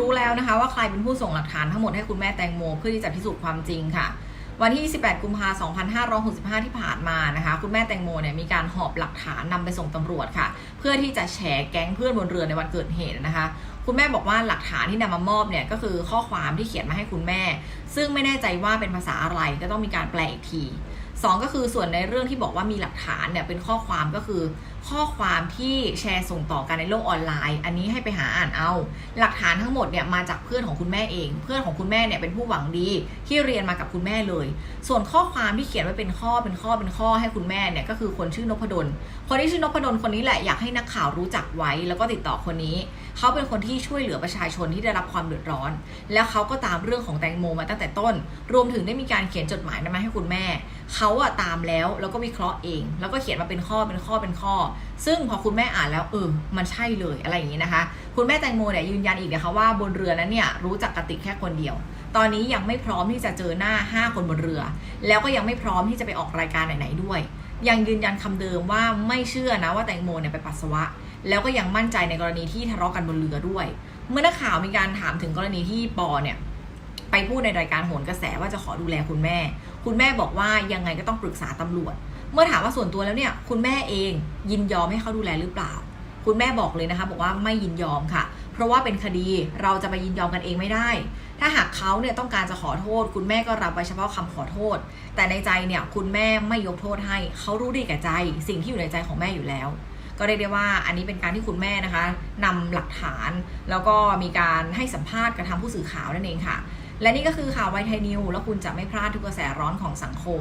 รู้แล้วนะคะ ว่าใครเป็นผู้ส่งหลักฐานทั้งหมดให้คุณแม่แตงโมเพื่อที่จะพิสูจน์ความจริงค่ะ วันที่18กุมภาพันธ์2565 ที่ผ่านมานะคะ คุณแม่แตงโมเนี่ยมีการหอบหลักฐานนำไปส่งตำรวจค่ะ เพื่อที่จะแฉแก๊งเพื่อนบนเรือในวันเกิดเหตุนะคะคุณแม่บอกว่าหลักฐานที่นำมามอบเนี่ยก็คือข้อความที่เขียนมาให้คุณแม่ ซึ่งไม่แน่ใจว่าเป็นภาษาอะไรก็ต้องมีการแปลอีกที สองก็คือส่วนในเรื่องที่บอกว่ามีหลักฐานเนี่ยเป็นข้อความก็คือ ข้อความที่แชร์ส่งต่อกันในโลกออนไลน์ อันนี้ให้ไปหาอ่านเอา หลักฐานทั้งหมดเนี่ยมาจากเพื่อนของคุณแม่เอง เพื่อนของคุณแม่เนี่ยเป็นผู้หวังดีที่เรียนมากับคุณแม่เลย ส่วนข้อความที่เขียนไว้เป็นข้อเป็นข้อเป็นข้อให้คุณแม่เนี่ยก็คือคนชื่อนพดลคนที่ชื่อนพดลคนนี้แหละอยากให้นักข่าวรู้จักไว้แล้วก็ติดต่อคนนี้ เขาเป็นคนที่ช่วยเหลือประชาชนที่ได้รับความเดือดร้อน แล้วเขาก็ตามเรื่องของแตงโมมาตั้งแต่ต้น รวมถึงได้มีการเขียนจดหมายนั้นมาให้คุณแม่ เขาอะตามแล้วแล้วก็วิเคราะห์เอง แล้วก็เขียนมาเป็นข้อเป็นข้อเป็นข้อ ซึ่งพอคุณแม่อ่านแล้วเออมันใช่เลยอะไรอย่างนี้นะคะ คุณแม่แตงโมเนี่ยยืนยันอีกนะคะว่าบนเรือนั้นเนี่ยรู้จักกติกแค่คนเดียวตอนนี้ยังไม่พร้อมที่จะเจอหน้า 5 คนบนเรือ แล้วก็ยังไม่พร้อมที่จะไปออกรายการไหน ๆ ด้วย ยังยืนยันคำเดิมว่าไม่เชื่อนะว่าแตงโมเนี่ยไปปัสสาวะ แล้วก็ยังมั่นใจในกรณีที่ทะเลาะกันบนเรือด้วย เมื่อนักข่าวมีการถามถึงกรณีที่ปอเนี่ยไปพูดในรายการโหนกระแสว่าจะขอดูแลคุณแม่ คุณแม่บอกว่ายังไงก็ต้องปรึกษาตำรวจ เมื่อถามว่าส่วนตัวแล้วเนี่ย คุณแม่เองยินยอมให้เขาดูแลหรือเปล่า คุณแม่บอกเลยนะคะ บอกว่าไม่ยินยอมค่ะ เพราะว่าเป็นคดีเราจะไปยินยอมกันเองไม่ได้ ถ้าหากเขาเนี่ยต้องการจะขอโทษ คุณแม่ก็รับไว้เฉพาะคำขอโทษ แต่ในใจเนี่ยคุณแม่ไม่ยกโทษให้ เขารู้ดีแก่ใจ สิ่งที่อยู่ในใจของแม่อยู่แล้ว ก็เรียกได้ว่าอันนี้เป็นการที่คุณแม่นะคะนำหลักฐาน แล้วก็มีการให้สัมภาษณ์กับทางผู้สื่อข่าวนั่นเองค่ะ และนี่ก็คือข่าวไวไทยนิวแล้วคุณจะไม่พลาดทุกกระแสร้อนของสังคม